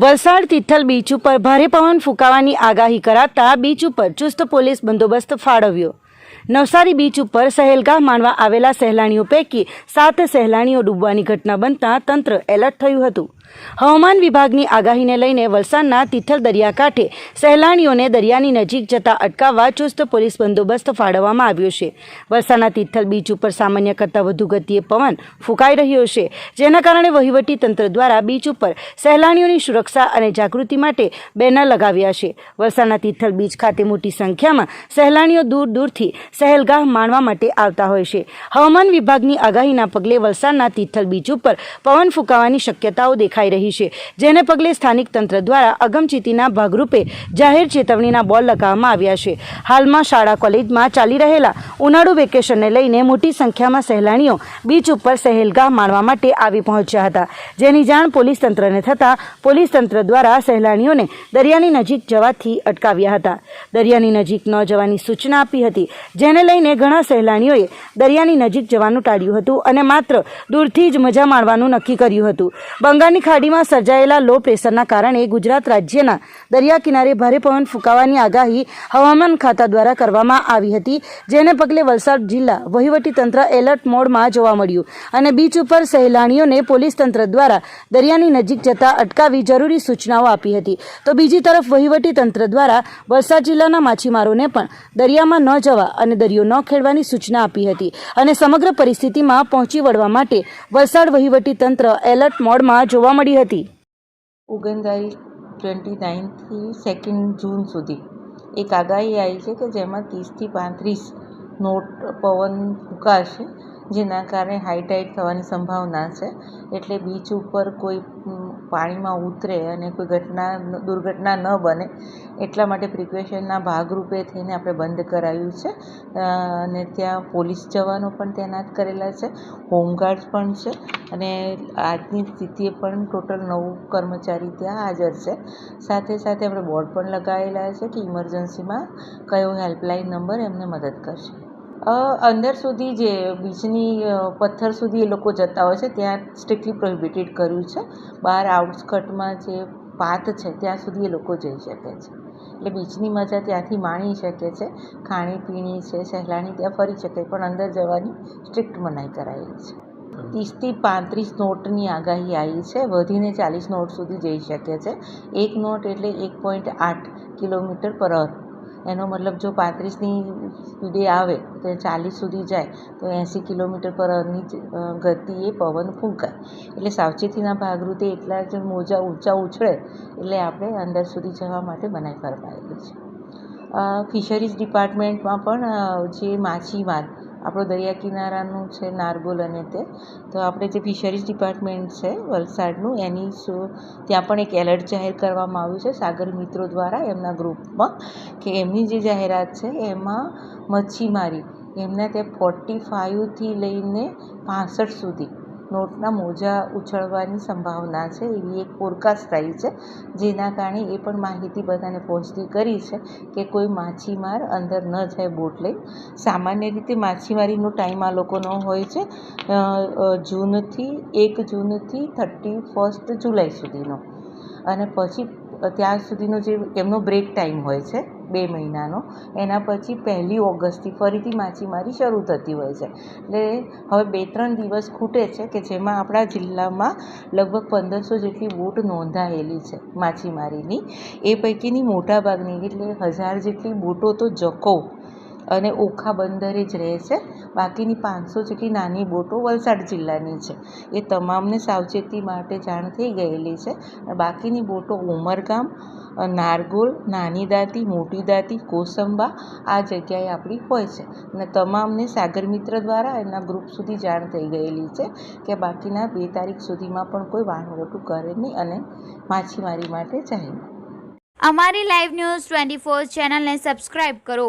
Valsad Tithal beach ઉપર ભારે પવન ફૂંકાવાની આગાહી કરાતા બીચ ઉપર ચુસ્ત પોલીસ બંદોબસ્ત ફાળવ્યો. નવસારી બીચ ઉપર સહેલગાહ માણવા આવેલા સહેલાણીઓ પૈકી સાત સહેલાણીઓ ડૂબવાની ઘટના બનતા તંત્ર એલર્ટ થયું હતું. હવામાન વિભાગની આગાહીને લઈને વલસાડના તિથલ દરિયાકાંઠે સહેલાણીઓને દરિયાની નજીક જતા અટકાવવા ચુસ્ત પોલીસ બંદોબસ્ત ફાળવવામાં આવ્યો છે. વલસાડના તિથલ બીચ ઉપર સામાન્ય કરતાં વધુ ગતિએ પવન ફૂંકાઈ રહ્યો છે. જેના કારણે વહીવટી તંત્ર દ્વારા બીચ ઉપર સહેલાણીઓની સુરક્ષા અને જાગૃતિ માટે બેનર લગાવ્યા છે. વલસાડના તિથલ બીચ ખાતે મોટી સંખ્યામાં સહેલાણીઓ દૂર દૂરથી સહેલગાહ માણવા માટે આવતા હોય છે. હવામાન વિભાગની આગાહીના પગલે વલસાડના તિથલ બીચ ઉપર પવન ફૂંકાવાની શક્યતાઓ દેખાઈ રહી છે. જેને પગલે સ્થાનિક તંત્ર દ્વારા અગમચેતીના ભાગરૂપે જાહેર ચેતવણીના બોલ લગાવવામાં આવ્યા છે. હાલમાં શાળા કોલેજમાં ચાલી રહેલા ઉનાળુ વેકેશનને લઈને મોટી સંખ્યામાં સહેલાણીઓ બીચ ઉપર સહેલગાહ માણવા માટે આવી પહોંચ્યા હતા. જેની જાણ પોલીસ તંત્રને થતાં પોલીસ તંત્ર દ્વારા સહેલાણીઓને દરિયાની નજીક જવાથી અટકાવ્યા હતા. દરિયાની નજીક ન જવાની સૂચના આપી હતી, જેને લઈને ઘણા સહેલાણીઓએ દરિયાની નજીક જવાનું ટાળ્યું હતું અને માત્ર દૂરથી જ મજા માણવાનું નક્કી કર્યું હતું. બંગાળની ખાડીમાં સર્જાયેલા લો પ્રેશરના કારણે ગુજરાત રાજ્યના દરિયા કિનારે ભારે પવન ફૂંકાવાની આગાહી હવામાન ખાતા દ્વારા કરવામાં આવી હતી, જેને પગલે વલસાડ જિલ્લા વહીવટીતંત્ર એલર્ટ મોડમાં જોવા મળ્યું અને બીચ ઉપર સહેલાણીઓને પોલીસ તંત્ર દ્વારા દરિયાની નજીક જતા અટકાવી જરૂરી સૂચનાઓ આપી હતી. તો બીજી તરફ વહીવટી તંત્ર દ્વારા વલસાડ જિલ્લાના માછીમારોને પણ દરિયામાં ન જવા અને દરિયો ન ખેડવાની સૂચના આપી હતી અને સમગ્ર પરિસ્થિતિમાં પહોંચી વળવા માટે વલસાડ વહીવટી તંત્ર એલર્ટ મોડમાં જોવા મળી હતી. ઓગણતારીખ ટ્વેન્ટી નાઇનથી સેકન્ડ જૂન સુધી. એક આગાહી આવી છે કે જેમાં ત્રીસથી પાંત્રીસ નોટ પવન ફૂંકાશે જેના કારણે હાઈ થવાની સંભાવના છે. એટલે બીચ ઉપર કોઈ પાણીમાં ઉતરે અને કોઈ ઘટના, દુર્ઘટના ન બને, એટલા માટે પ્રિકોશનના ભાગરૂપે થઈને આપણે બંધ કરાવ્યું છે. અને ત્યાં પોલીસ જવાનો પણ તૈનાત કરેલા છે. હોમગાર્ડ પણ છે. અને આજની સ્થિતિએ પણ ટોટલ નવ કર્મચારી ત્યાં હાજર છે. સાથે સાથે આપણે બોર્ડ પણ લગાવેલા છે કે ઇમરજન્સીમાં કયો હેલ્પલાઇન નંબર એમને મદદ કરશે. અંદર સુધી જે બીચની પથ્થર સુધી એ લોકો જતા હોય છે, ત્યાં સ્ટ્રિક્ટલી પ્રોહિબિટેડ કર્યું છે. બહાર આઉટસ્કટમાં જે પાથ છે, ત્યાં સુધી એ લોકો જઈ શકે છે. એટલે બીચની મજા ત્યાંથી માણી શકે છે. ખાણીપીણી છે, સહેલાણી ત્યાં ફરી શકે, પણ અંદર જવાની સ્ટ્રિક્ટ મનાઈ કરાયેલી છે. ત્રીસથી પાંત્રીસ નોટની આગાહી આવી છે. વધીને ચાલીસ નોટ સુધી જઈ શકે છે. એક નોટ એટલે એક પોઈન્ટ આઠ કિલોમીટર પર અવર એનો મતલબ જો પાંત્રીસની સ્પીડે આવે તો ચાલીસ સુધી જાય, તો એંસી કિલોમીટર પર અવરની ગતિએ પવન ફૂંકાય. એટલે સાવચેતીના ભાગરૂપે એટલા જ મોજા ઊંચા ઉછળે એટલે આપણે અંદર સુધી જવા માટે મનાઈ ફરમાયેલી છે. ફિશરીઝ ડિપાર્ટમેન્ટમાં પણ જે માછીમાર આપણો દરિયા કિનારાનું છે નારગોલ અને તે, તો આપણે જે ફિશરીઝ ડિપાર્ટમેન્ટ છે વલસાડનું, એની ત્યાં પણ એક એલર્ટ જાહેર કરવામાં આવ્યું છે સાગર મિત્રો દ્વારા એમના ગ્રુપમાં, કે એમની જે જાહેરાત છે એમાં મચ્છીમારી, એમના ત્યાં ફોર્ટી ફાઇવથી લઈને પાસઠ સુધી નોટના મોજા ઉછળવાની સંભાવના છે, એવી એક ફોરકાસ્ટ થઈ છે, જેના કારણે એ પણ માહિતી બધાને પહોંચતી કરી છે કે કોઈ માછીમાર અંદર ન જાય બોટ લઈ સામાન્ય રીતે માછીમારીનો ટાઈમ આ લોકોનો હોય છે જૂનથી, એક જૂનથી થર્ટી ફર્સ્ટ જુલાઈ સુધીનો. અને પછી ત્યાં સુધીનો જે એમનો બ્રેક ટાઈમ હોય છે, બે મહિનાનો, એના પછી પહેલી ઓગસ્ટથી ફરીથી માછીમારી શરૂ થતી હોય છે. એટલે હવે બે ત્રણ દિવસ ખૂટે છે કે જેમાં આપણા જિલ્લામાં લગભગ પંદરસો જેટલી બોટ નોંધાયેલી છે માછીમારીની. એ પૈકીની મોટાભાગની, એટલે હજાર જેટલી બોટો તો જખૌ અને ઓખા બંદરે જ રહે છે. બાકીની પાંચસો જેટલી નાની બોટો વલસાડ જિલ્લાની છે. એ તમામને સાવચેતી માટે જાણ થઈ ગયેલી છે. બાકીની બોટો ઉમરગામ, નારગોલ નાની દાંતી મોટી દાંતી કોસંબા આ જગ્યાએ આપણી હોય છે. અને તમામને સાગર મિત્ર દ્વારા એમના ગ્રુપ સુધી જાણ થઈ ગયેલી છે કે બાકીના બે તારીખ સુધીમાં પણ કોઈ વાહવટું કરે નહીં અને માછીમારી માટે જાય અમારી લાઈવ ન્યૂઝ ટ્વેન્ટી ફોર ચેનલને સબસ્ક્રાઈબ કરો.